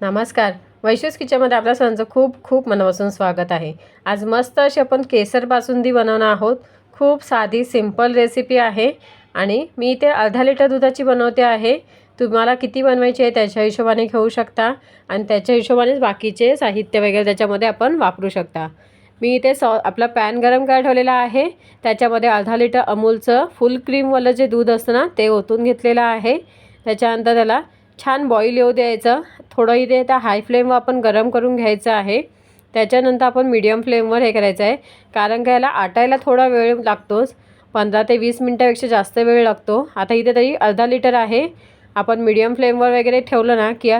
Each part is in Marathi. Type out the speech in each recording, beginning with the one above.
नमस्कार. वैशेष किचनमध्ये आपल्या सर्वांचं खूप खूप मनापासून स्वागत आहे. आज मस्त अशी आपण केसर बासुंदी बनवणार आहोत. खूप साधी सिंपल रेसिपी आहे आणि मी इथे अर्धा लिटर दुधाची बनवते आहे. तुम्हाला किती बनवायची आहे त्याच्या हिशोबाने घेऊ शकता आणि त्याच्या हिशोबानेच बाकीचे साहित्य वगैरे त्याच्यामध्ये आपण वापरू शकता. मी इथे सॉ आपला पॅन गरम करायला ठेवलेला आहे. त्याच्यामध्ये अर्धा लिटर अमूलचं फुल क्रीमवालं जे दूध असतं ना ते ओतून घेतलेलं आहे. त्याच्यानंतर त्याला छान बॉईल येऊ द्यायचं. थोडं इथे आता हाय फ्लेमवर आपण गरम करून घ्यायचं आहे. त्याच्यानंतर आपण मीडियम फ्लेमवर हे करायचं आहे. कारण का याला आटायला थोडा वेळ लागतोच. पंधरा ते वीस मिनटापेक्षा जास्त वेळ लागतो. आता इथे तरी अर्धा लिटर आहे. आपण मीडियम फ्लेमवर वगैरे ठेवलं ना की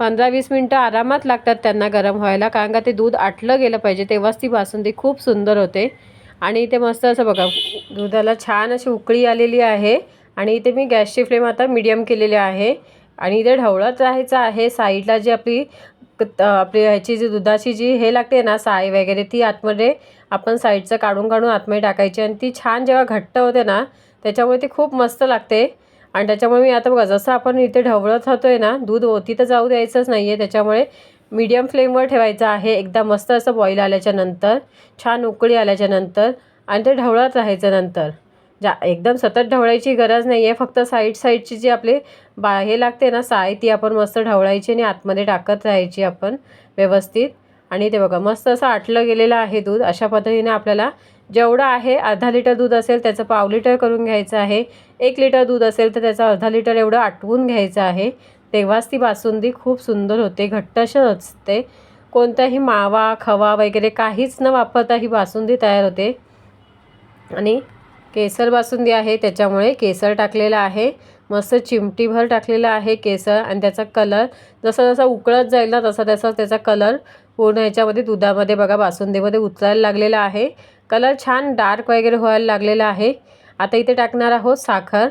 पंधरा वीस मिनटं आरामात लागतात त्यांना गरम व्हायला. कारण का ते दूध आटलं गेलं पाहिजे. तेव्हाच ती बासुंदी खूप सुंदर होते. आणि इथे मस्त असं बघा दुधाला छान अशी उकळी आलेली आहे. आणि इथे मी गॅसची फ्लेम आता मीडियम केलेली आहे. आणि इथे ढवळत राहायचं आहे. साईडला जी आपली आपली ह्याची जी दुधाची जी हे लागते ना साय वगैरे ती आतमध्ये आपण साईडचं काढून काढून आतमध्ये टाकायची. आणि ती छान जेव्हा घट्ट होते ना त्याच्यामुळे ती खूप मस्त लागते. आणि त्याच्यामुळे मी आता बघा जसं आपण इथे ढवळत होतो ना दूध ओती तर जाऊ द्यायचंच नाही आहे त्याच्यामुळे मीडियम फ्लेमवर ठेवायचं आहे. एकदा मस्त असं बॉईल आल्याच्यानंतर छान उकळी आल्याच्यानंतर आणि ते ढवळत राहायचं नंतर. जा एकदम सतत ढवळायची गरज नाही आहे फक्त साईड साईडची जी आपली बा हे लागते ना साय ती आपण मस्त ढवळायची आणि आतमध्ये टाकत राहायची आपण व्यवस्थित. आणि ते बघा मस्त असं आटलं गेलेलं आहे दूध. अशा पद्धतीने आपल्याला जेवढं आहे अर्धा लिटर दूध असेल त्याचं पाव लिटर करून घ्यायचं आहे. एक लिटर दूध असेल तर त्याचं अर्धा लिटर एवढं आटवून घ्यायचं आहे. तेव्हाच ती बासुंदी खूप सुंदर होते घट्टश असते. कोणताही मावा खवा वगैरे काहीच न वापरता ही बासुंदी तयार होते. आणि केसर बासुंदी आहे त्याच्यामुळे केसर टाकलेलं आहे. मस्त चिमटीभर टाकलेलं आहे केसर आणि त्याचा कलर जसा जसा उकळत जाईल ना तसा तसा त्याचा कलर पूर्ण ह्याच्यामध्ये दुधामध्ये बघा बासुंदीमध्ये उतरायला लागलेला आहे. कलर छान डार्क वगैरे व्हायला लागलेला आहे. आता इथे टाकणार आहोत साखर.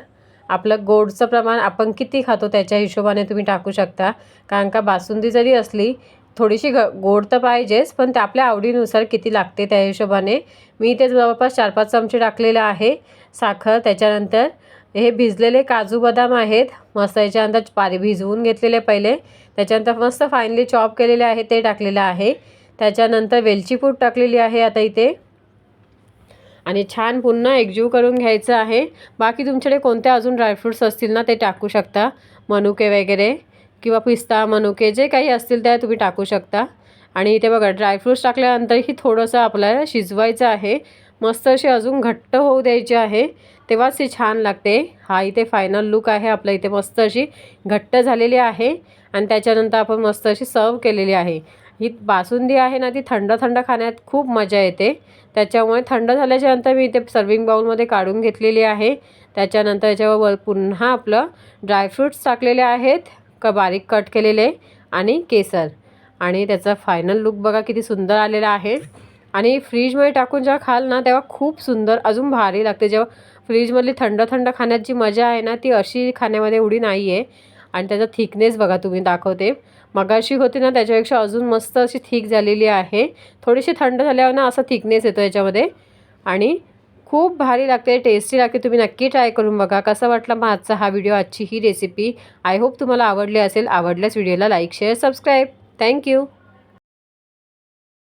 आपलं गोडचं प्रमाण आपण किती खातो त्याच्या हिशोबाने तुम्ही टाकू शकता. कारण का बासुंदी जरी असली थोडीशी ग गोड तर पाहिजेच पण ते आपल्या आवडीनुसार किती लागते त्या हिशोबाने. मी इथे जवळपास चार पाच चमचे टाकलेलं आहे. साखर त्याच्यानंतर हे भिजलेले काजू बदाम आहेत. मस्त याच्यानंतर पारी भिजवून घेतलेले पहिले. त्याच्यानंतर मस्त फायनली चॉप केलेले आहे ते टाकलेलं आहे. त्याच्यानंतर वेलची पूड टाकलेली आहे आता इथे. आणि छान पुन्हा एकजीव करून घ्यायचं आहे. बाकी तुमच्याकडे कोणत्या अजून ड्रायफ्रूट्स असतील ना ते टाकू शकता. मनुके वगैरे. किंवा पिस्ता मनुके जे काही असतील त्या तुम्ही टाकू शकता. आणि इथे बघा ड्रायफ्रूट्स टाकल्यानंतरही थोडंसं आपल्याला शिजवायचं आहे. मस्त अशी अजून घट्ट होऊ द्यायची आहे. तेव्हाच ती छान लागते. हा इथे फायनल लुक आहे. आपल्या इथे मस्त अशी घट्ट झालेली आहे. आणि त्याच्यानंतर आपण मस्त अशी सर्व केलेली आहे. ही बासुंदी आहे ना ती थंड थंड खाण्यात खूप मजा येते. त्याच्यामुळे थंड झाल्याच्यानंतर मी इथे सर्विंग बाऊलमध्ये काढून घेतलेली आहे. त्याच्यानंतर याच्यावर पुन्हा आपलं ड्रायफ्रूट्स टाकलेले आहेत. क बारीक कट केलेले आणि केसर. आणि त्याचा फायनल लुक बघा किती सुंदर आलेला आहे. आणि फ्रीजमध्ये टाकून जेव्हा खाल ना तेव्हा खूप सुंदर अजून भारी लागते. जेव्हा फ्रीजमधली थंड थंड खाण्याची मजा आहे ना ती अशी खाण्यामध्ये एवढी नाही आहे आणि त्याचा थिकनेस बघा तुम्ही दाखवते. मगाशी होती ना त्याच्यापेक्षा अजून मस्त अशी थिक झालेली आहे. थोडीशी थंड झाल्यावर ना असा थिकनेस येतो याच्यामध्ये. आणि खूप भारी लागते टेस्टी लागते. तुम्ही नक्की ट्राय करून बघा. कसा वाटला मग आजचा हा व्हिडिओ आजची ही रेसिपी आय होप तुम्हाला आवडली असेल. आवडल्यास व्हिडिओला लाईक शेअर सबस्क्राईब थँक्यू